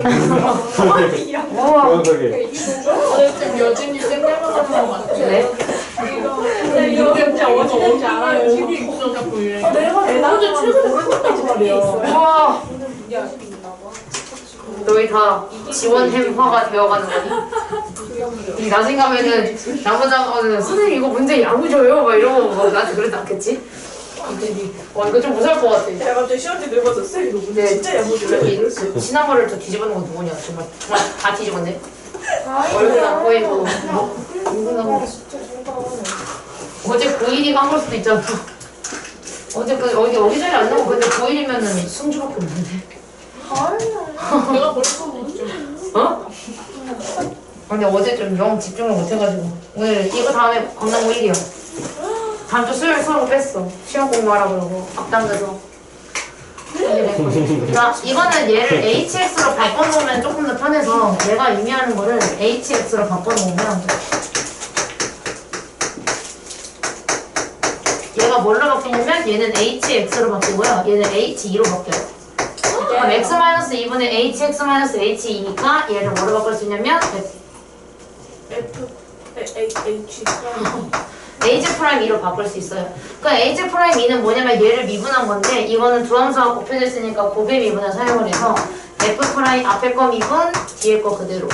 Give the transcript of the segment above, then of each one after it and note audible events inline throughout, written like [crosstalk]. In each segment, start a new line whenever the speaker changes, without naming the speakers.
그런 소리.
어쨌든 여진이 생각나는 것 같아.
네.
이거 진짜 어제 뭔지 알아요? 집이 있어갖고 이래.
내가
어제 최근에 그랬단 말이야.
우와. 너희 다 지원햄화가 되어가는 거니? 이 나중에 가면은 나무장관은 선생님 이거 문제 야무져요 막 이러고 막 나한테 그러지 않겠지? 갑자기. 와 이거 좀 무서울 것 같아.
내가 갑자기 늙어서 쌤이 너무
네.
진짜 야무지래.
여기 그 시나모를 더 뒤집어놓은 건 누구냐? 정말 정말 다 뒤집었네. 얼굴 안 보이고. 은근하고 어제 고1이가 한 걸 수도 있잖아. 어제 그 어디 어디 자리 안 나오고 근데 고1이면은 승주밖에 없는데.
내가 벌써 모르죠.
어? 근데 어제 좀 영 집중을 못 해가지고. 오늘 이거 다음에 강남고 1이야. 다 음주 수요일 수업 뺐어. 시험 공부하라 그러고. 앞당겨서. 자 이거는 얘를 HX로 바꿔놓으면 조금 더 편해서 내가 의미하는 거를 HX로 바꿔놓으면 얘가 뭘로 바뀌냐면 얘는 HX로 바뀌고요. 얘는 H2로 바뀌어요. 그럼 x-2분의 hx-h2니까 얘를 뭐로 바꿀 수 있냐면
F. A A H [laughs]
h'2로 바꿀 수 있어요. 그럼 h'2는 뭐냐면 얘를 미분한 건데 이거는 두 함수가 곱해졌으니까 곱의 미분을 사용을 해서 f' 앞에 거 미분, 뒤에 거 그대로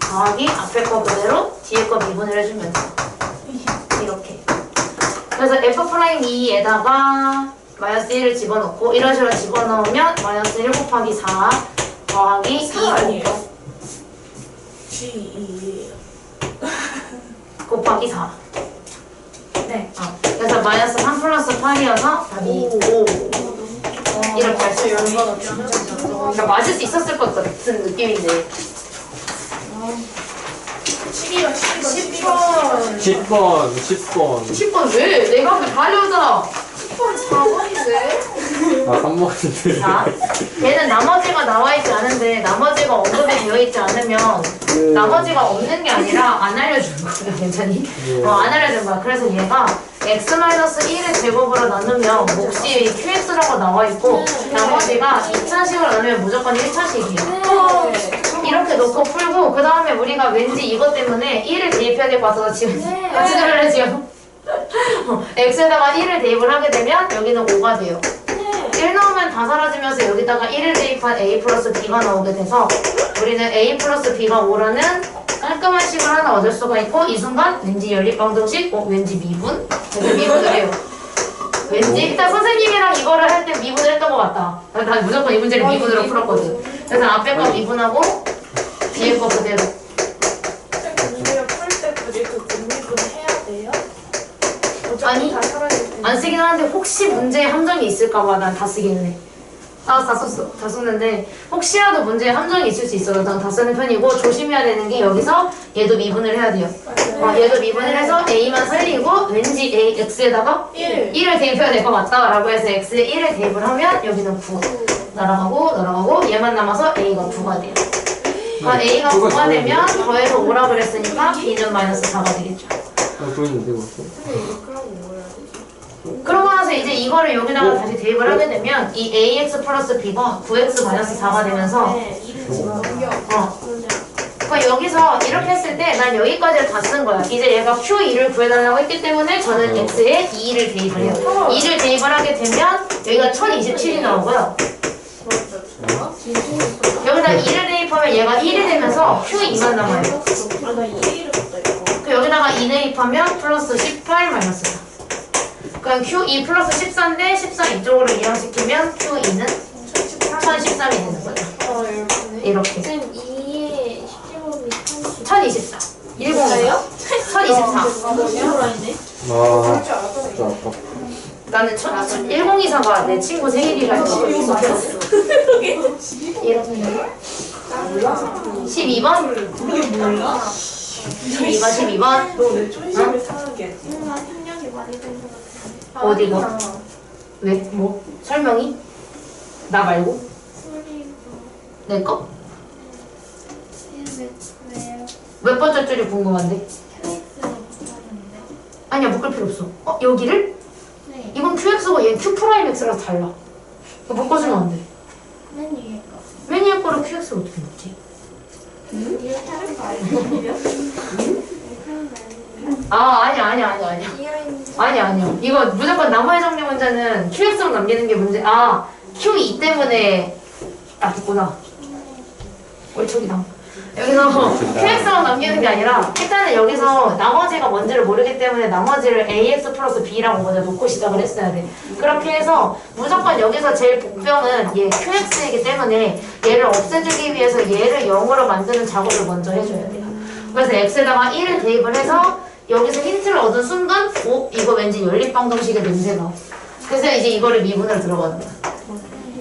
더하기 앞에 거 그대로, 뒤에 거 미분을 해주면 돼. 이렇게. 그래서 f'2에다가 마이너스 1을 집어넣고 이런 식으로 집어넣으면 마이너스 1 곱하기 4 더하기 2
4 아니에요? G E
곱하기 4
네.
어, 그래서 마이너스 3 플러스 8이어서 답이 5 이렇게 할수 있어요 그러니까 맞을 수 있었을 것 같은 느낌인데
12번 12번
10번.
10번, 10번.
10번 왜? 내가 앞에 다 알려줬잖아
10번 4번인데
아, 3번인데.
자, 얘는 나머지가 나와있지 않은데 나머지가 언급이 되어있지 않으면 나머지가 없는 게 아니라 안 알려주는 거야 괜찮니? 어, 안 알려준 거야. 그래서 얘가 x-1의 제곱으로 나누면 몫이 qx라고 나와있고 나머지가 2차식으로 나누면 무조건 1차식이야 이렇게 놓고 풀고 그 다음에 우리가 왠지 이것 때문에 1을 대입해야 될 것 같아서 지금 같이 들을래 [laughs] 지금. [laughs] 어, x에다가 1을 대입을 하게 되면 여기는 5가 돼요 1 넣으면 다 사라지면서 여기다가 1을 대입한 a 플러스 b가 나오게 돼서 우리는 a 플러스 b가 5라는 깔끔한 식을 하나 얻을 수가 있고 이 순간 왠지 연립방정식, 어, 왠지 미분? 그래서 미분을 해요 왠지 일단 선생님이랑 이거를 할 때 미분을 했던 것 같다 난, 난 무조건 이 문제를 미분으로 풀었거든 그래서 앞에 거 미분하고 뒤에 거 그대로
문제를 풀 때 굳이 그 공립은 해야 돼요?
아니.
어차피 다 돼.
안 쓰긴 하는데 혹시 문제에 함정이 있을까봐 난 다 쓰기는 해. 아, 다 썼어. 다 썼는데 혹시라도 문제에 함정이 있을 수 있어서 난 다 쓰는 편이고 조심해야 되는 게 여기서 얘도 미분을 해야 돼요. 어, 얘도 미분을 해서 a만 살리고 왠지 a x에다가
1
1을 대입해야 될 것 같다라고 해서 x에 1을 대입을 하면 여기는 9 날아가고 날아가고 얘만 남아서 a가 9가 돼요. 그러니까 a가 9가 되면 더해서 5라 그랬으니까 b는 마이너스 4가 되겠죠.
아, 보이는데, 벌써?
그러고 나서 이제 이거를 여기다가 다시 대입을 하게 되면 이 ax 플러스 b가 9x 마이너스 4가 되면서
네, 1을 집어넣으면
어. 그러니까 여기서 이렇게 했을 때 난 여기까지를 다 쓴 거야. 이제 얘가 q2를 구해달라고 했기 때문에 저는 x에 2를 대입을 해요. 2를 대입을 하게 되면 여기가 1027이 나오고요. 여기다 2를 대입하면 얘가 1이 되면서 q2만 남아요.
아나 2를 봤다 이거
그 여기다가 2 대입하면 플러스 18 마이너스 4 그럼 q2 플러스 14인데 14 이쪽으로 이항시키면 q2는 1013이 되는 거죠.
어 이렇게.
지금 2에 17번이 30.
1024. 10이요? 1024.
아, 진짜 아까.
나는 1024가 내 친구 생일이라 해서 이렇게. 12번? 12번, 12번?
너내 쫀심을 사는 게
생각이 많이 같아.
어디가? 왜? 뭐? 설명이? 나 말고? 내 거? 몇 번째 줄이 궁금한데? 아니야, 묶을 필요 없어. 어, 여기를?
네.
이건 QX고 얘는 Q 프라임 X라서 달라. 이거 묶어주면 안 돼.
맨 위에 거.
혜니의 거를 QX를 어떻게 넣지?
이렇게 하는 거 아니에요?
아 아니야 아니야 아니야 아니야
아니에요? 이어있는
아니야 아니야 이거 무조건 나머지 정리 문제는 QX로 남기는 게 문제 아 Q2 때문에 아 됐구나. 꼴초기다 여기서 QX로 남기는 게 아니라 일단은 여기서 나머지가 뭔지를 모르기 때문에 나머지를 AX 플러스 B라고 먼저 놓고 시작을 했어야 돼. 그렇게 해서 무조건 여기서 제일 복병은 얘 QX이기 때문에 얘를 없애주기 위해서 얘를 0으로 만드는 작업을 먼저 해줘야 돼요. 그래서 X에다가 1을 대입을 해서 여기서 힌트를 얻은 순간 오 이거 왠지 연립방정식의 냄새가. 그래서 이제 이거를 미분을 들어가는 거야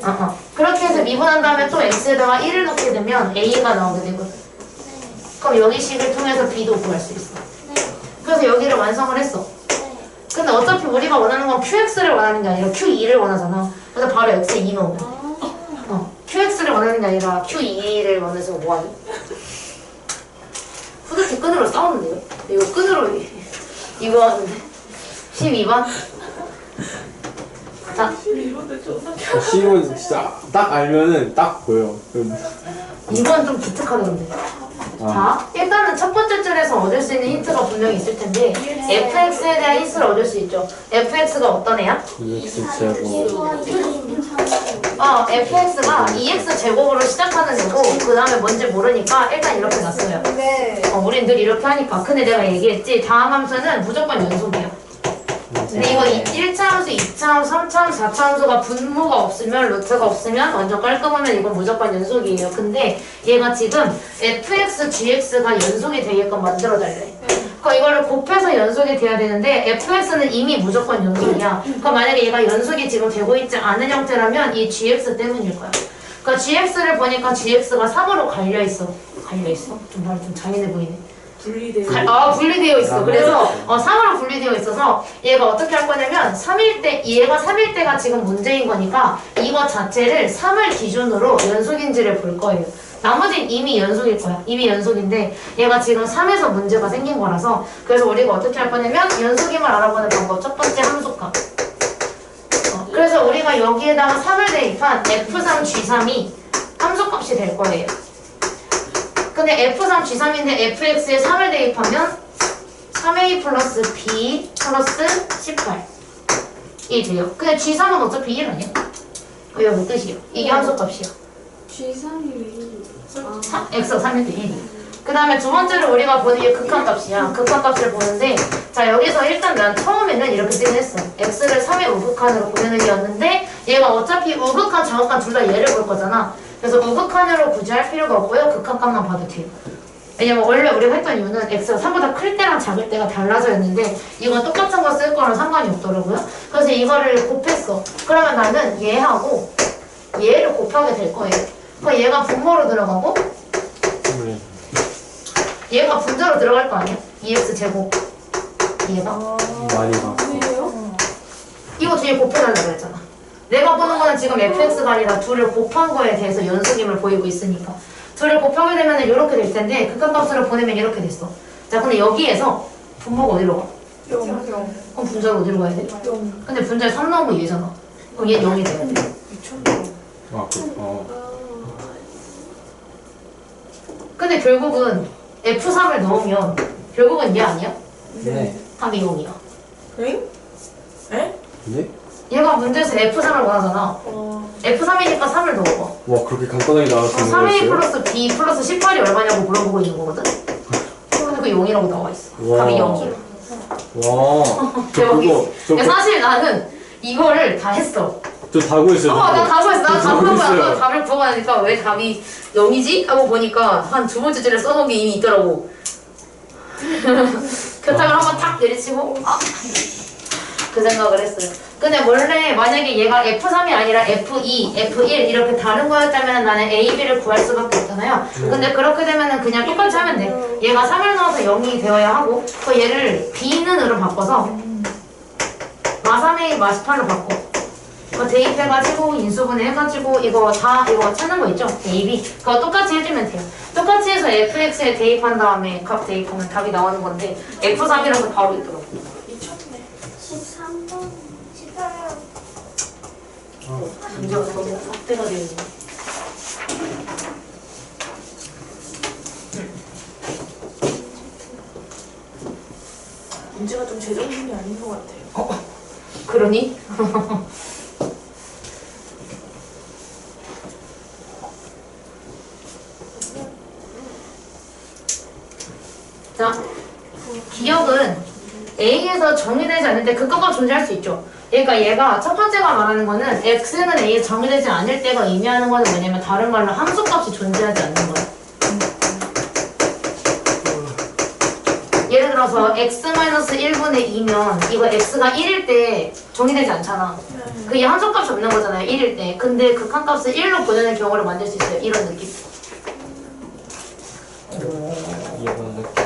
어, 어. 그렇게 해서 미분한 다음에 또 X에다가 1을 넣게 되면 A가 나오게 되거든 그럼 여기 식을 통해서 B도 구할 수 있어 그래서 여기를 완성을 했어. 근데 어차피 우리가 원하는 건 QX를 원하는 게 아니라 Q2를 원하잖아. 그래서 바로 X에 2 넣으면 돼 어, QX를 원하는 게 아니라 Q2를 원해서 뭐하니? 후드티 끈으로 싸우는데요? 이거 끈으로 이거 하는데 12번 자
이것도 좀
시험은 진짜 딱 알면은 딱 보여. 음.
이건 좀 기특하던데
아,
자 일단은 첫 번째 줄에서 얻을 수 있는 힌트가 분명히 있을 텐데 fx에 대한 힌트를 얻을 수 있죠 fx가 어떤 애야?
EX 제곱.
어 fx가 2x 제곱으로 시작하는 애고 그 다음에 뭔지 모르니까 일단 이렇게 놨어요
네.
어, 우린 늘 이렇게 하니까. 근데 내가 얘기했지. 다음 함수는 무조건 연속이야. 근데 이거 1차 함수, 2차 함수, 3차 함수, 4차 함수가 분모가 없으면, 루트가 없으면, 완전 깔끔하면 이건 무조건 연속이에요. 근데 얘가 지금 fx, gx가 연속이 되게끔 만들어달래. 그럼 이거를 곱해서 연속이 돼야 되는데 fx는 이미 무조건 연속이야. 그럼 만약에 얘가 연속이 지금 되고 있지 않은 형태라면 이 gx 때문일 거야. 그러니까 gx를 보니까 gx가 3으로 갈려 있어. 갈려 있어? 좀말좀 잔인해 보이네.
분리돼요.
갈- 아 분리되어 있어. 그래서 어, 3으로 분리되어 있어서 얘가 어떻게 할 거냐면 3일 때 얘가 3일 때가 지금 문제인 거니까 이거 자체를 3을 기준으로 연속인지를 볼 거예요. 나머지는 이미 연속일 거야. 이미 연속인데 얘가 지금 3에서 문제가 생긴 거라서 그래서 우리가 어떻게 할 거냐면 연속임을 알아보는 방법 첫 번째 함수값. 어, 그래서 우리가 여기에다가 3을 대입한 F3, G3이 함수값이 될 거예요. 근데 F3, G3인데 fx에 3을 대입하면 3a 플러스 b 플러스 18이 돼요. 근데 G3은 어차피 1 아니야? 이거 뭐 뜻이에요? 이게 함수값이야.
G3이 왜?
3, x 3일 때 1이. 그 다음에 두 번째로 우리가 보는 게 극한값이야. 극한값을 보는데 자 여기서 일단 난 처음에는 이렇게 생각했어. x를 3의 우극한으로 보내는 게였는데 얘가 어차피 우극한, 좌극한 둘 다 얘를 볼 거잖아. 그래서 우극한으로 굳이 할 필요가 없고요. 극한값만 봐도 돼요. 왜냐면 원래 우리가 했던 이유는 x가 3보다 클 때랑 작을 때가 달라서였는데 이건 똑같은 거 쓸 거랑 상관이 없더라고요. 그래서 이거를 곱했어. 그러면 나는 얘하고 얘를 곱하게 될 거예요. 그럼 얘가 분모로 들어가고
네.
얘가 분자로 들어갈 거 아니야? 2x 제곱 얘가
많이 봐.
이거 뒤에 곱해달라고 그랬잖아 내가 보는 거는 지금 fx가 아니라 둘을 곱한 거에 대해서 연속임을 보이고 있으니까 둘을 곱하게 되면 이렇게 될 텐데 극한값으로 보내면 이렇게 됐어 자 근데 여기에서 분모가 어디로 가?
영.
그럼 분자가 어디로 가야 돼?
영.
근데 분자에 3 나오면 얘잖아 그럼 얘 0이 돼야 돼.
아, 그, 어.
근데 결국은 f3을 넣으면 결국은 얘 아니야?
네.
답이 0이야
응? 에?
네?
얘가 문제에서 f3을 원하잖아
어.
F3이니까 3을 넣어봐.
와, 그렇게 간단하게 나올 수
그럼
있는
3A
거였어요?
플러스 B 플러스 18이 얼마냐고 물어보고 있는 거거든? 근데 그 0이라고 나와 있어.
와.
답이 0이야.
와. 저
대박이지.
그거, [laughs] 저,
근데
그-
사실 나는 이거를 다 했어.
저 다고 있어요.
어, 나 답을 했어. 나
다고
하고
있어요.
나서 답을 보고 나니까 왜 답이 0이지? 하고 보니까 한 두 번째 줄에 써놓은 게 이미 있더라고. [laughs] 교탁을 한번 탁 내리치고, 아! 그 생각을 했어요. 근데 원래 만약에 얘가 F3이 아니라 F2, F1 이렇게 다른 거였다면 나는 A, B를 구할 수밖에 없잖아요. 근데 그렇게 되면은 그냥 똑같이 하면 돼. 얘가 3을 넣어서 0이 되어야 하고, 그 얘를 B는 으로 바꿔서 마3A, 마18로 바꿔. 이거 대입해가지고 인수분해 해가지고 이거 다 이거 찾는 거 있죠? 대입이 그거 똑같이 해주면 돼요 똑같이 해서 fx에 대입한 다음에 값 대입하면 답이 나오는 건데 f3이라서 바로 있더라고
미쳤네
13번 14번 어.
문제가 너무 확대가 되네
문제가 좀 제정신이 아닌 것 같아요 어?
그러니? [laughs] 자, 기억은 A에서 정의되지 않는데 극과가 존재할 수 있죠. 그러니까 얘가 첫 번째가 말하는 거는 X는 A에서 정의되지 않을 때가 의미하는 거는 뭐냐면 다른 말로 함수값이 존재하지 않는 거야. 예를 들어서 x-1분의 2면 이거 x가 1일 때 정의되지 않잖아. 그게 함수값이 없는 거잖아요. 1일 때. 근데 극한값을 1로 보내는 경우를 만들 수 있어요. 이런 느낌.
이해하는 느낌.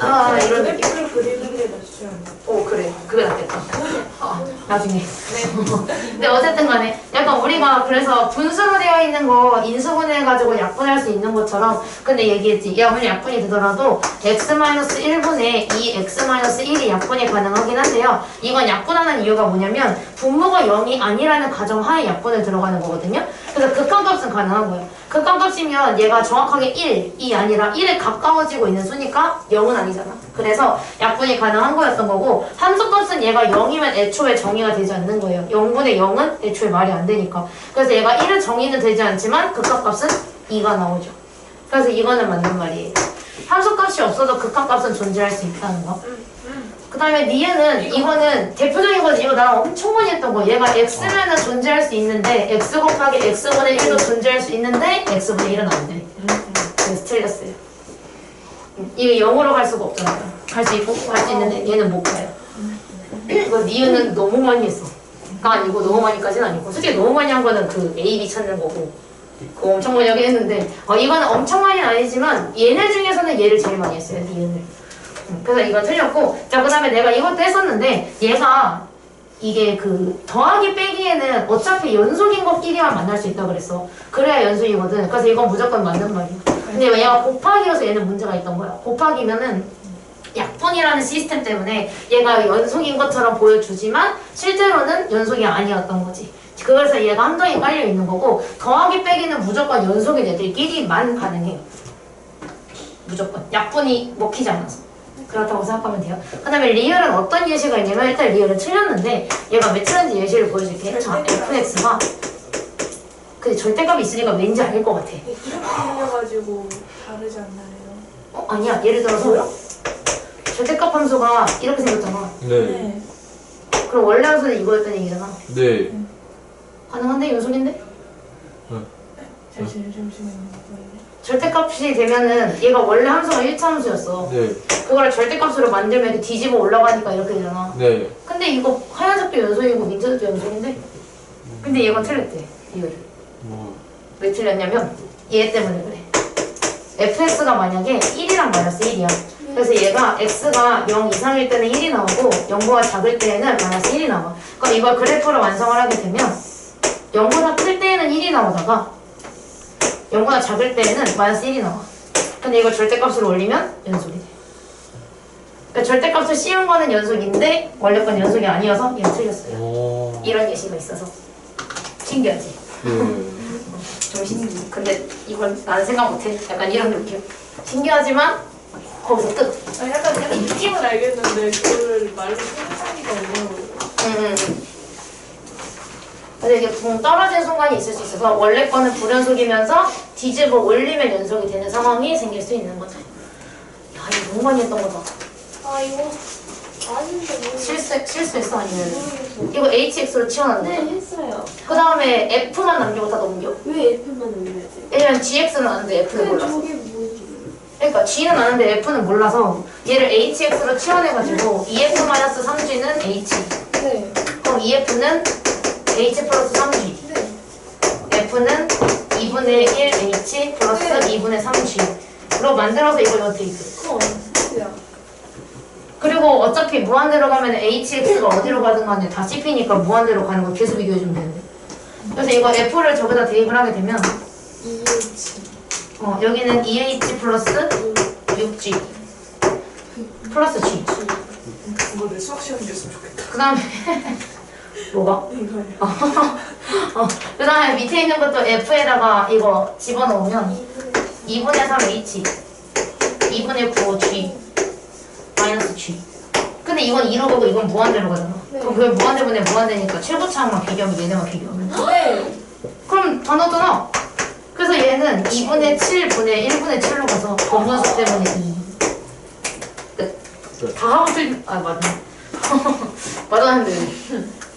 이, 아, 이런 느낌.
그래프를 그리는 게 낫지 않나?
오, 그래. 그게 낫겠다. 어, 나중에. 근데 어쨌든 간에 약간 우리가 그래서 분수로 되어 있는 거 인수분해해가지고 약분할 수 있는 것처럼 근데 얘기했지. 야, 오늘 약분이 되더라도 x-1분의 2 x-1이 약분이 가능하긴 한데요. 이건 약분하는 이유가 뭐냐면 분모가 0이 아니라는 가정하에 약분을 들어가는 거거든요. 그래서 극한값은 가능한 거예요. 극한값이면 얘가 정확하게 1 이 아니라 1에 가까워지고 있는 수니까 0은 아니잖아. 그래서 약분이 가능한 거였던 거고 함수값은 얘가 0이면 애초에 정의가 되지 않는 거예요. 0분의 0은 애초에 말이 안 되니까. 그래서 얘가 1은 정의는 되지 않지만 극한값은 2가 나오죠. 그래서 이거는 맞는 말이에요. 함수값이 없어도 극한값은 존재할 수 있다는 거. 그 다음에 니에는 이거는 대표적인 거지. 이거 나랑 엄청 많이 했던 거. 얘가 x면은 존재할 수 있는데 x 곱하기 x분의 1도 존재할 수 있는데 x분의 1은 안 돼. 그래서 틀렸어요. 이게 0으로 갈 수가 없잖아요. 갈 수 있고 갈 수 있는데 얘는 못 가요. 이거 니은은 너무 많이 했어. 가 아니고 너무 많이까지는 아니고 솔직히 너무 많이 한 거는 그 A, B 찾는 거고 엄청 많이 하긴 했는데. 어, 이거는 엄청 많이는 아니지만 얘네 중에서는 얘를 제일 많이 했어요. 니은을. 음, 그래서 이거 틀렸고 자 그 다음에 내가 이것도 했었는데 얘가 이게 그 더하기 빼기에는 어차피 연속인 것끼리만 만날 수 있다 그랬어. 그래야 연속이거든. 그래서 이건 무조건 맞는 말이야. 근데 얘가 곱하기여서 얘는 문제가 있던 거야. 곱하기면은 약분이라는 시스템 때문에 얘가 연속인 것처럼 보여주지만 실제로는 연속이 아니었던 거지 그래서 얘가 함정이 깔려 있는 거고 더하기 빼기는 무조건 연속인 애들끼리만 가능해요 무조건 약분이 먹히지 않아서 그렇다고 생각하면 돼요. 그 다음에 리얼은 어떤 예시가 있냐면 일단 리얼은 틀렸는데 얘가 왜 틀렸는지 예시를 보여줄게. 자, fx가 근데 절대값이 있으니까 왠지 알 것 같아.
이렇게 생겨가지고 다르지 않나요?
어, 아니야. 예를 들어서 절대값 함수가 이렇게 생겼잖아.
네.
그럼 원래 함수는 이거였던 얘기잖아.
네.
가능한데? 연속인데?
잠시만요, 잠시만요.
절대값이 되면은 얘가 원래 함수가 1차 함수였어.
네.
그걸 절대값으로 만들면 이렇게 뒤집어 올라가니까 이렇게 되잖아.
네.
근데 이거 하얀색도 연속이고 민트색도 연속인데? 근데 얘가 틀렸대. 이거를.
뭐.
왜 틀렸냐면 얘 때문에 그래. fx가 만약에 1이랑 마이너스 1이야. 그래서 얘가 x가 0 이상일 때는 1이 나오고 0보다 작을 때에는 마이너스 1이 나와. 그럼 이걸 그래프로 완성을 하게 되면 0보다 클 때에는 1이 나오다가 0보다 작을 때에는 마이너스 1이 나와. 근데 이걸 절대값으로 올리면 연속이 돼. 그러니까 절대값을 씌운 거는 연속인데 원래 건 연속이 아니어서 얘가 틀렸어요.
오.
이런 예시가 있어서 신기하지?
네. [laughs]
좀 신기해. 근데 이건 나는 생각 못해. 약간 이런 느낌. 신기하지만 거기서 끝.
아니, 약간 약간 느낌은 알겠는데 그걸 말로 표현하기가 어려워요.
음, 음. 근데 이게 붕 떨어진 순간이 있을 수 있어서 원래 거는 불연속이면서 뒤집어 올리면 연속이 되는 상황이 생길 수 있는 거죠. 야 이거 너무 많이 했던 거다.
아 이거 아닌데 모르겠어.
실수 실수했어 아니면
모르겠어.
이거 HX로 치워놨네.
네 했어요.
그 다음에 F만 남기고 다 넘겨.
왜 F만 올려야 돼?
왜냐면 GX는 아는데 F는 몰라서.
저게 뭐지?
그러니까 G는 아는데 F는 몰라서 얘를 HX로 치환해가지고 2F-3G는 H
네.
그럼 2F는 H 플러스 3G
네.
F는 2분의 1 H 플러스
네.
2분의 3G로 만들어서 이걸
그거 X야.
그리고 어차피 무한대로 가면 HX가 어디로 가든 간에 다 씹히니까 무한대로 가는 거 계속 비교해주면 되는데 그래서 이거 F를 저기다 대입을 하게 되면
EH.
어, 여기는 2H 플러스 6G 플러스 G
이거 내 수학 시간이 됐으면 좋겠다.
그 다음에 [laughs] 뭐가?
이거예요.
어, 그 다음에 밑에 있는 것도 F에다가 이거 집어넣으면 2분의 3 H 2분의 9 G 마이너스 G 근데 이건 2로 가고 이건 무한대로 가잖아.
네.
그럼 그게 무한대분의 무한대니까 최고차항만 비교하면 얘네만 비교하면.
네.
그럼 다 나왔잖아. 그래서 얘는 2분의 7분의 1분의 7로 가서 범분수 때문에 2. 끝. 다 하고 틀, 아, 맞네. [laughs] 맞았는데.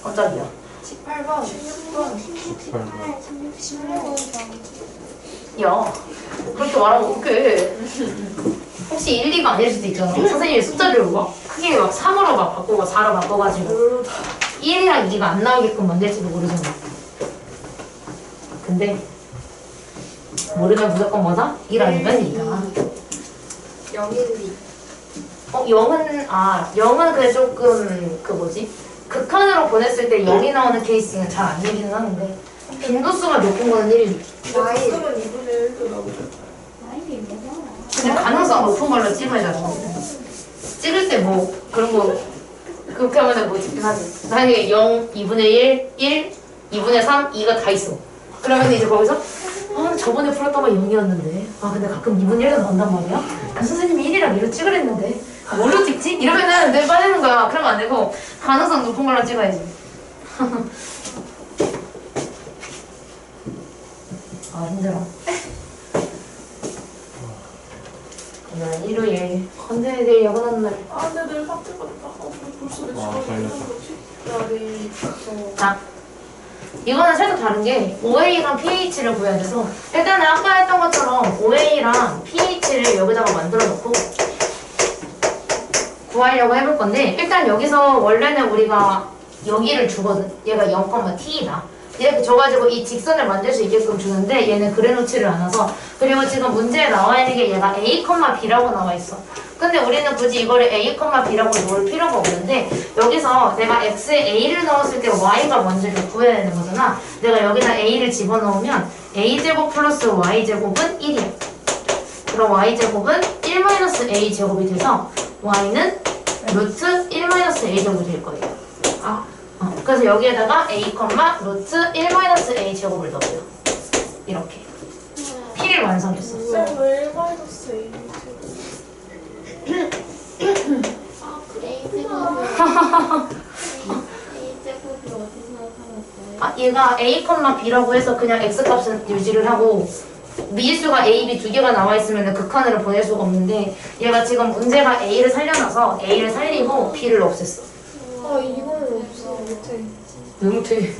깜짝이야.
18번.
18번.
야, 그렇게 말하면 어떡해. 혹시 1, 2가 아닐 수도 있잖아. 선생님이 숫자를 막 크게 막 3으로 막 바꾸고 4로 바꿔가지고 1이랑 2가 안 나오게끔 만들지도 모르잖아. 근데 모르면 무조건 뭐다? 1 아니면 2다.
0, 1, 2.
어, 0은, 아, 0은 그래 조금, 그 뭐지? 극한으로 보냈을 때 0이 나오는 케이스는 잘안 되기는 하는데, 빈도수가 높은 거는 1, 2.
나이.
그러면 2분의 1도 나오죠.
근데 가능성 높은 걸로 찍어야 돼. 찍을 때 뭐, 그런 거, 그렇게 하면 뭐 찍긴 하지. 만약에 0, 2분의 1, 1, 2분의 3, 2가 다 있어. 그러면 이제 거기서, 아, 저번에 풀었던 거 0이었는데. 아, 근데 가끔 2분의 1도 나온단 말이야? 그 선생님이 1이랑 2로 찍으랬는데. 뭘로 찍지? 이러면은 내 빠지는 거야. 그러면 안 되고, 가능성 높은 걸로 찍어야지. [laughs] 아, 힘들어. 오늘은 일요일. 근데 내일 야근하는 날.
아, 근데 내일 학교 갔다. 어, 벌써 내
아,
시간이
걸렸다.
거지?
나이. 저.
자, 이거는 살짝 다른 게 OA랑 pH를 구해야 돼서 일단은 아까 했던 것처럼 OA랑 pH를 여기다가 만들어 놓고 구하려고 해볼 건데 일단 여기서 원래는 우리가 여기를 주거든. 얘가 0,t다. 이렇게 줘가지고 이 직선을 만들 수 있게끔 주는데 얘는 그래놓지를 않아서 그리고 지금 문제에 나와 있는 게 얘가 a, b라고 나와 있어. 근데 우리는 굳이 이거를 a, b라고 놓을 필요가 없는데 여기서 내가 x에 a를 넣었을 때 y가 뭔지를 구해야 되는 거잖아. 내가 여기다 a를 집어넣으면 a제곱 플러스 y제곱은 1이야. 그럼 y제곱은 1-a 제곱이 돼서 y는 루트 1-a 제곱이 될 거예요.
아.
어, 그래서 여기에다가 a, 루트 1-a 제곱을 넣어요. 이렇게. p를 완성했어.
쌤, 왜1 마이너스 A?
아, 살았어요?
아, 얘가 a, b라고 해서 그냥 x 값은 유지를 하고 미지수가 a, b 두 개가 나와 있으면 극한으로 보낼 수가 없는데 얘가 지금 문제가 a를 살려놔서 a를 살리고 b를 없앴어.
아, 이거는 없어. 못해.
왜 못해?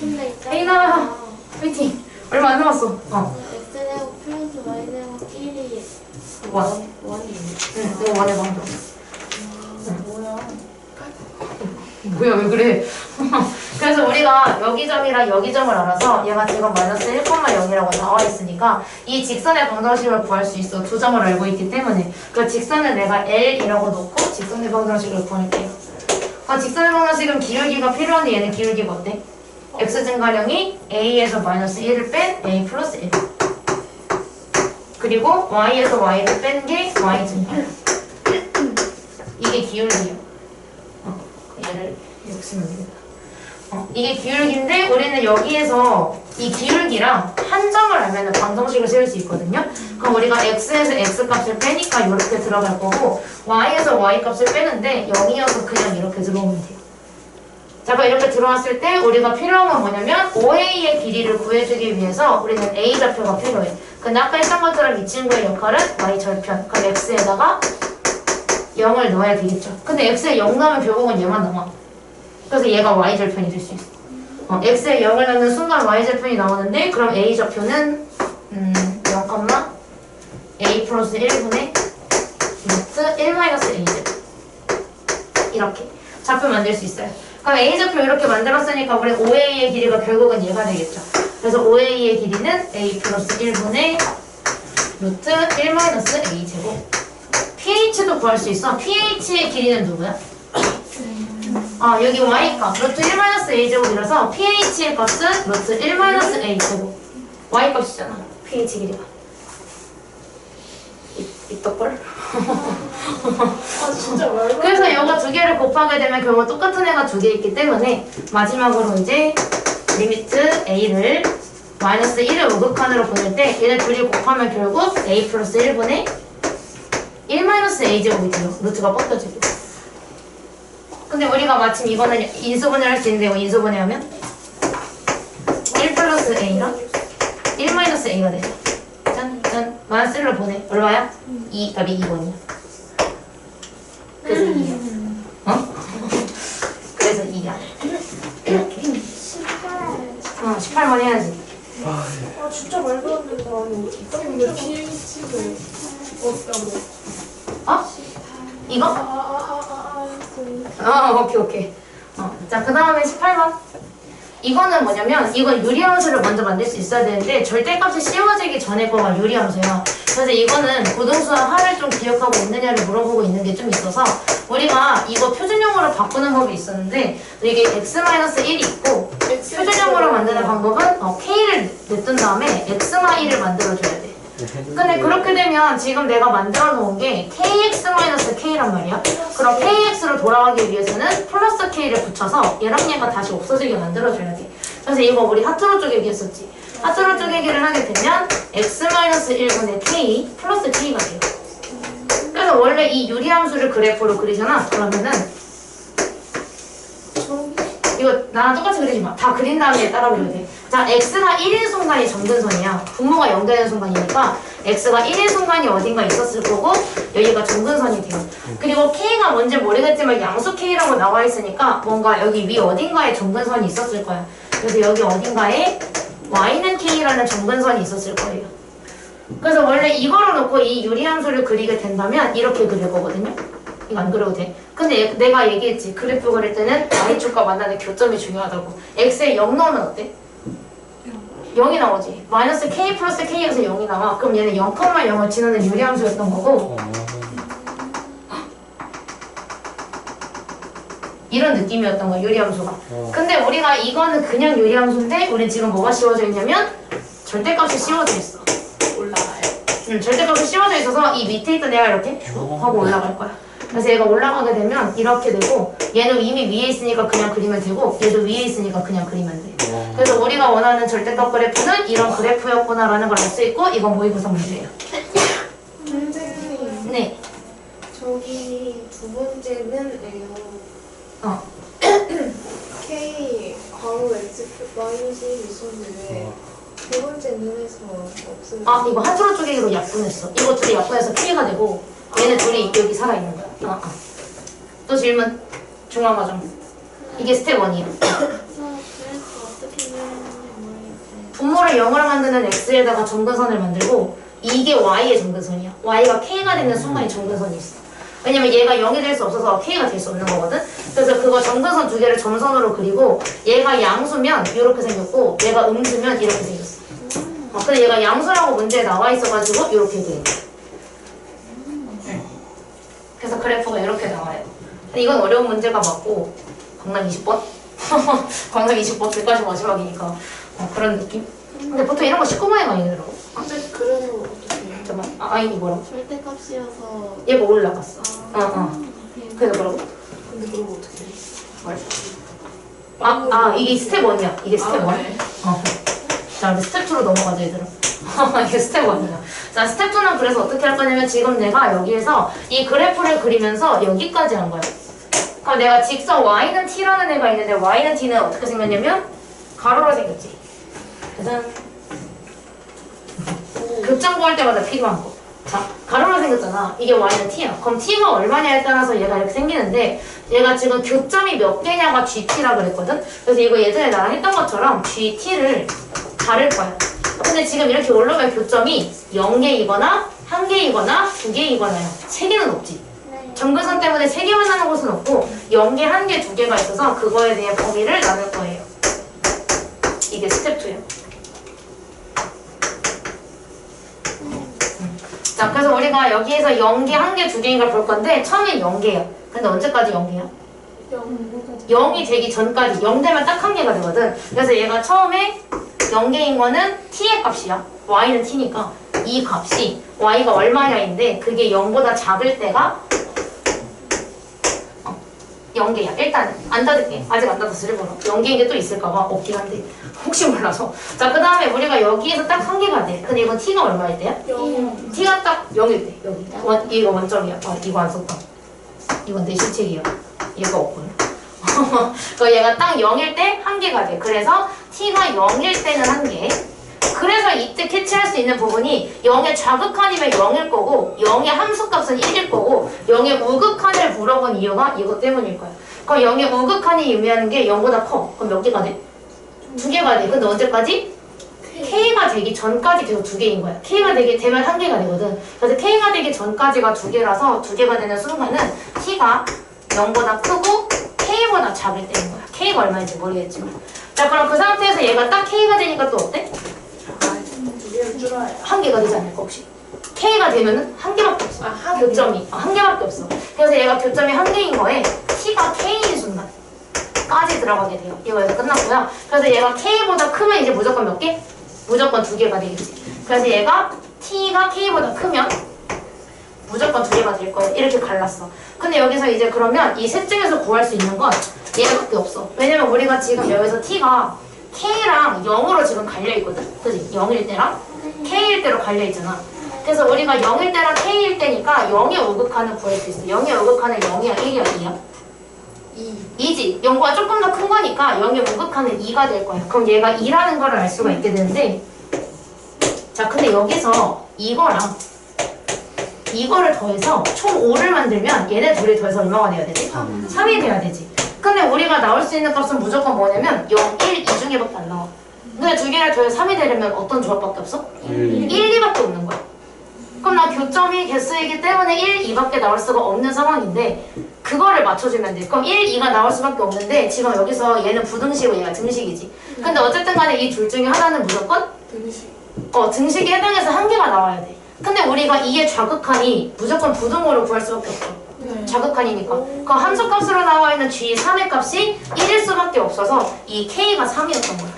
근데 있잖아.
혜인아! 화이팅! 얼마 안 남았어. 어.
x제곱 플러스 y제곱 1이
원.
원이에요.
응, 이거 원의 방법.
뭐야?
뭐야 왜 그래? 그래서 우리가 여기 점이랑 여기 점을 알아서 얘가 지금 마이너스 1,0이라고 나와 있으니까 이 직선의 방정식을 구할 수 있어 두 점을 알고 있기 때문에 그 직선을 내가 L이라고 놓고 직선의 방정식을 구할게요. 그 직선의 방정식은 기울기가 필요한데 얘는 기울기가 어때? x 증가량이 a에서 마이너스 1을 뺀 a 플러스 1 그리고 y에서 y를 뺀 게 y 증가량 이게 기울기예요. 어, 얘를 이렇게 쓰면 되겠다. 어, 이게 기울기인데 우리는 여기에서 이 기울기랑 한 점을 알면 방정식을 세울 수 있거든요. 그럼 우리가 x에서 x 값을 빼니까 이렇게 들어갈 거고 y에서 y 값을 빼는데 0이어서 그냥 이렇게 들어오면 돼요. 자, 그럼 이렇게 들어왔을 때 우리가 필요한 건 뭐냐면 OA의 길이를 구해주기 위해서 우리는 A 좌표가 필요해. 근데 아까 했던 것처럼 이 친구의 역할은 Y 절편. 그럼 X에다가 0을 넣어야 되겠죠. 근데 X에 0 넣으면 결국은 얘만 남아. 그래서 얘가 Y 절편이 될 수 있어. 어, X에 0을 넣는 순간 Y 절편이 나오는데 그럼 A 좌표는 음, 0, A 플러스 1분의 루트 1 마이너스 A 제곱. 이렇게 좌표 만들 수 있어요. 그럼 A 좌표 이렇게 만들었으니까 우리 OA의 길이가 결국은 얘가 되겠죠. 그래서 OA의 길이는 A 플러스 1분의 루트 1 마이너스 A 제곱. pH도 구할 수 있어. pH의 길이는 누구야? 아 여기 y값 루트 1 마이너스 a 제곱이라서 pH의 값은 루트 1 마이너스 a 제곱. y 값이잖아. pH 길이가. 이- 이떡걸? [laughs]
아, 진짜 말도
그래서 이거 두 개를 곱하게 되면 결국 똑같은 애가 두 개 있기 때문에 마지막으로 이제 리미트 a를 마이너스 1을 우극한으로 보낼 때 얘네 둘이 곱하면 결국 a 플러스 1분의 1 마이너스 a 제곱이 돼요. 루트가 벗겨지고. 근데 우리가 마침 이거는 인수분해 할 수 있는데 인수분해 하면 1 플러스 A랑 1 마이너스 A가 되죠. 짠, 짠. 마이너스를 보내. 얼마야? 2, 답이 2번이야. 그래서 2야. 어? 그래서 2야. 이렇게.
18.
어, 18번 해야지.
아 진짜 말도 안 된다. 아니
근데 pH를 어쩌고.
어? 이, 오케이. 어, 자, 그 다음에 18번. 이거는 뭐냐면, 이건 유리함수를 먼저 만들 수 있어야 되는데, 절대값이 씌워지기 전에 거가 유리함수야. 그래서 이거는 고등수학 하를 좀 기억하고 있느냐를 물어보고 있는 게 좀 있어서, 우리가 이거 표준형으로 바꾸는 법이 있었는데, 이게 x-1이 있고, 표준형으로 만드는 방법은 어, k를 냈던 다음에 x-1을 만들어줘야 돼. 근데 그렇게 되면 지금 내가 만들어 놓은 게 kx-k란 말이야. 그럼 kx로 돌아가기 위해서는 플러스 k를 붙여서 얘랑 얘가 다시 없어지게 만들어줘야 돼. 그래서 이거 우리 하트로 쪼개기 했었지. 하트로 쪼개기를 하게 되면 x-1분의 k 플러스 k가 돼요. 그래서 원래 이 유리함수를 그래프로 그리잖아. 그러면은 이거 나랑 똑같이 그리지 마. 다 그린 다음에 따라 그려야 돼. 자, x가 1인 순간이 정근선이야. 분모가 0되는 순간이니까 x가 1인 순간이 어딘가 있었을 거고 여기가 정근선이 돼요. 그리고 k가 뭔지 모르겠지만 양수 k라고 나와 있으니까 뭔가 여기 위 어딘가에 정근선이 있었을 거야. 그래서 여기 어딘가에 y는 k라는 정근선이 있었을 거예요. 그래서 원래 이거로 놓고 이 유리함수를 그리게 된다면 이렇게 그릴 거거든요. 안 그려도 돼. 근데 얘- 내가 얘기했지. 그래프 그릴 때는 y축과 만나는 교점이 중요하다고. x에 0 넣으면 어때? 0이 나오지. 마이너스 k 플러스 k에서 0이 나와. 그럼 얘는 0,0을 지나는 유리함수였던 거고 이런 느낌이었던 거야 유리함수가.
어.
근데 우리가 이거는 그냥 유리함수인데 우리 지금 뭐가 씌워져 있냐면 절대값이 씌워져 있어.
올라가요.
음, 절대값이 씌워져 있어서 이 밑에 있던 애가 이렇게 슉 하고 올라갈 거야. 그래서 얘가 올라가게 되면 이렇게 되고 얘는 이미 위에 있으니까 그냥 그리면 되고 얘도 위에 있으니까 그냥 그리면 돼.
어.
그래서 우리가 원하는 절대값 그래프는 이런 그래프였구나라는 걸 알 수 있고 이건 모의고사 문제예요.
선생님
네.
저기 두 번째는 에요.
어. [clears throat]
K 괄호 X 마이너스 1 있었는데
어.
두 번째 눈에서 없어요.
아 이거 한수로 쪼개기로 약분했어. 이거 둘이 약분해서 K가 되고 얘네 둘이 여기 살아있는 거야. 어, 어. 또 질문. 중앙 과정. 이게 스텝 1이에요.
그래서 그래서 어떻게 그렸는지 모르겠어요.
분모를 0으로 만드는 x에다가 정근선을 만들고 이게 y의 정근선이야. y가 k가 되는 순간에 정근선이 있어. 왜냐면 얘가 0이 될 수 없어서 k가 될 수 없는 거거든. 그래서 그거 정근선 두 개를 점선으로 그리고 얘가 양수면 이렇게 생겼고 얘가 음수면 이렇게 생겼어. 어, 근데 얘가 양수라고 문제에 나와 있어가지고 이렇게 돼. 응. 그래서 그래프가 이렇게 나와요. 근데 이건 어려운 문제가 맞고 강남 20번? 강남 20번 끝까지 마지막이니까 어, 그런 느낌? 근데 보통 이런 거 19만에 많이 들어.
근데 그래서 어떻게?
잠깐만, 아, 아니 뭐라고?
절대값이어서.
얘가 올라갔어.
아,
어, 어.
오케이.
그래서 뭐라고?
근데 그럼 어떻게 해요?
뭘? 아, 아, 이게 스텝 1이야. 이게 스텝 1.
아, 네.
어. 자, 이제 스텝 2로 넘어가자, 얘들아. [laughs] 이게 스텝 1이야. 자, 스텝 2는 그래서 어떻게 할 거냐면 지금 내가 여기에서 이 그래프를 그리면서 여기까지 한 거야. 그럼 내가 직선 y는 t라는 애가 있는데 y는 t는 어떻게 생겼냐면 가로로 생겼지. 짜잔. 교점 구할 때마다 필요한 거. 자, 가로로 생겼잖아. 이게 y는 t야. 그럼 t가 얼마냐에 따라서 얘가 이렇게 생기는데 얘가 지금 교점이 몇 개냐가 gt라 그랬거든. 그래서 이거 예전에 나랑 했던 것처럼 gt를 가를 거야. 근데 지금 이렇게 올라갈 교점이 0개이거나 1개이거나 2개이거나요. 3개는 없지.
네.
정근선 때문에 3개만 나는 곳은 없고 0개, 1개, 2개가 있어서 그거에 대해 범위를 나눌 거예요. 이게 스텝 2예요. 자, 그래서 우리가 여기에서 0개, 1개, 2개인가 볼 건데 처음엔 0개야. 근데 언제까지 0개야? 0이 되기 전까지 0 되면 딱 한 개가 되거든. 그래서 얘가 처음에 0개인 거는 t의 값이야. y는 t니까 이 값이 y가 얼마냐인데 그게 0보다 작을 때가 어, 0개야. 일단 안 닫을게. 아직 안 닫았어. 일부러. 0개인 게 또 있을까봐 없긴 한데 혹시 몰라서. 자, 그 다음에 우리가 여기에서 딱 한 개가 돼. 근데 이건 t가 얼마일 때야? t가 딱 0일 때. 여기. 원, 이거 원점이야. 아, 이거 안 썼다. 이건 내 실책이야. 얘가 없군. [laughs] 그 얘가 딱 0일 때 한 개가 돼. 그래서 t가 0일 때는 한 개. 그래서 이때 캐치할 수 있는 부분이 0의 좌극한이면 0일 거고 0의 함수값은 1일 거고 0의 우극한을 물어본 이유가 이것 때문일 거야. 그럼 0의 우극한이 의미하는 게 0보다 커. 그럼 몇 개가 돼? 두 개가 돼. 근데 언제까지? K가 되기 전까지 계속 두 개인 거야. K가 되게 되면 한 개가 되거든. 그래서 K가 되기 전까지가 두 개라서 두 개가 되는 순간은 T가 0보다 크고 K보다 작을 때인 거야. K가 얼마인지 모르겠지만. 자, 그럼 그 상태에서 얘가 딱 K가 되니까 또 어때?
줄어요.
한 개가 되지 않을까 혹시? K가 되면은 한 개밖에 없어.
아, 한
교점이 어, 한 개밖에 없어. 그래서 얘가 교점이 한 개인 거에 T가 K인 순간 까지 들어가게 돼요. 이거 여기서 끝났고요. 그래서 얘가 K보다 크면 이제 무조건 몇 개? 무조건 두 개가 되겠지. 그래서 얘가 T가 K보다 크면 무조건 두 개가 될 거예요. 이렇게 갈랐어. 근데 여기서 이제 그러면 이 셋 중에서 구할 수 있는 건 얘밖에 없어. 왜냐면 우리가 지금 여기서 T가 K랑 0으로 지금 갈려있거든? 그지? 0일 때랑 K일 때로 갈려 있잖아. 그래서 우리가 0일 때랑 K일 때니까 0의 우극한을 구할 수 있어. 0의 우극한은 0이야, 1이야, 2야? 2. 2지. 0보다 조금 더 큰 거니까 0의 우극한은 2가 될 거야. 그럼 얘가 2라는 거를 알 수가 있게 되는데 자, 근데 여기서 이거랑 이거를 더해서 총 5를 만들면 얘네 둘이 더해서 얼마가 돼야 되지? 3이 돼야 되지. 근데 우리가 나올 수 있는 값은 무조건 뭐냐면 0, 1, 2 중에밖에 안 나와. 근데 두 개를 더해서 3이 되려면 어떤 조합밖에 없어? 1, 2밖에 없는 거야. 그럼 나 교점이 개수이기 때문에 1, 2밖에 나올 수가 없는 상황인데 그거를 맞춰주면 돼. 그럼 1, 2가 나올 수밖에 없는데 지금 여기서 얘는 부등식이고 얘가 등식이지. 근데 어쨌든 간에 이 둘 중에 하나는 무조건
등식.
어, 등식에 해당해서 한 개가 나와야 돼. 근데 우리가 2의 좌극한이 무조건 부등호로 구할 수밖에 없어.
네.
자극한이니까. 그 함수값으로 나와 있는 G 3의 값이 1일 수밖에 없어서 이 K가 3이었던 거야.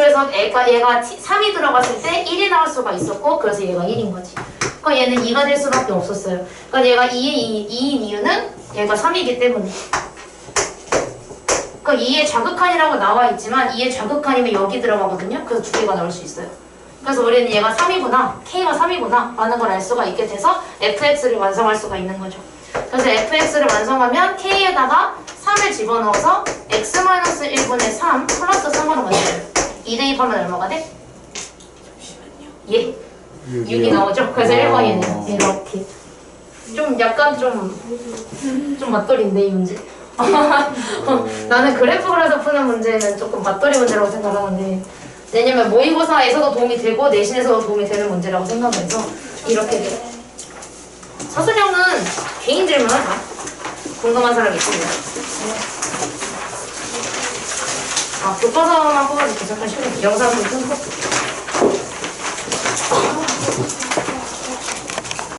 그래서 얘가, 얘가 3이 들어갔을 때 1이 나올 수가 있었고 그래서 얘가 1인 거지. 그러니까 얘는 2가 될 수밖에 없었어요. 그러니까 얘가 2의 2, 2인 이유는 얘가 3이기 때문에. 그러니까 2의 자극한이라고 나와 있지만 2의 자극한이면 여기 들어가거든요. 그래서 두 개가 나올 수 있어요. 그래서 우리는 얘가 3이구나, K가 3이구나 라는 걸 알 수가 있게 돼서 fx를 완성할 수가 있는 거죠. 그래서 fx를 완성하면 K에다가 3을 집어넣어서 x-1분의 3 플러스 3으로 만들어요. 2 대입하면 얼마가 돼? 예, 6이 나오죠. 그래서 1번이네요. 이렇게. 좀 약간 좀, 좀 맞돌인데, 이 문제. [laughs] 나는 그래프 그려서 푸는 문제는 조금 맞돌이 문제라고 생각하는데, 왜냐면 모의고사에서도 도움이 되고, 내신에서도 도움이 되는 문제라고 생각해서 이렇게 돼요. 서술형은 개인 질문하자. 궁금한 사람 있으면. 아, 교과서만 뽑아서 계산하시면 영상도 끊고.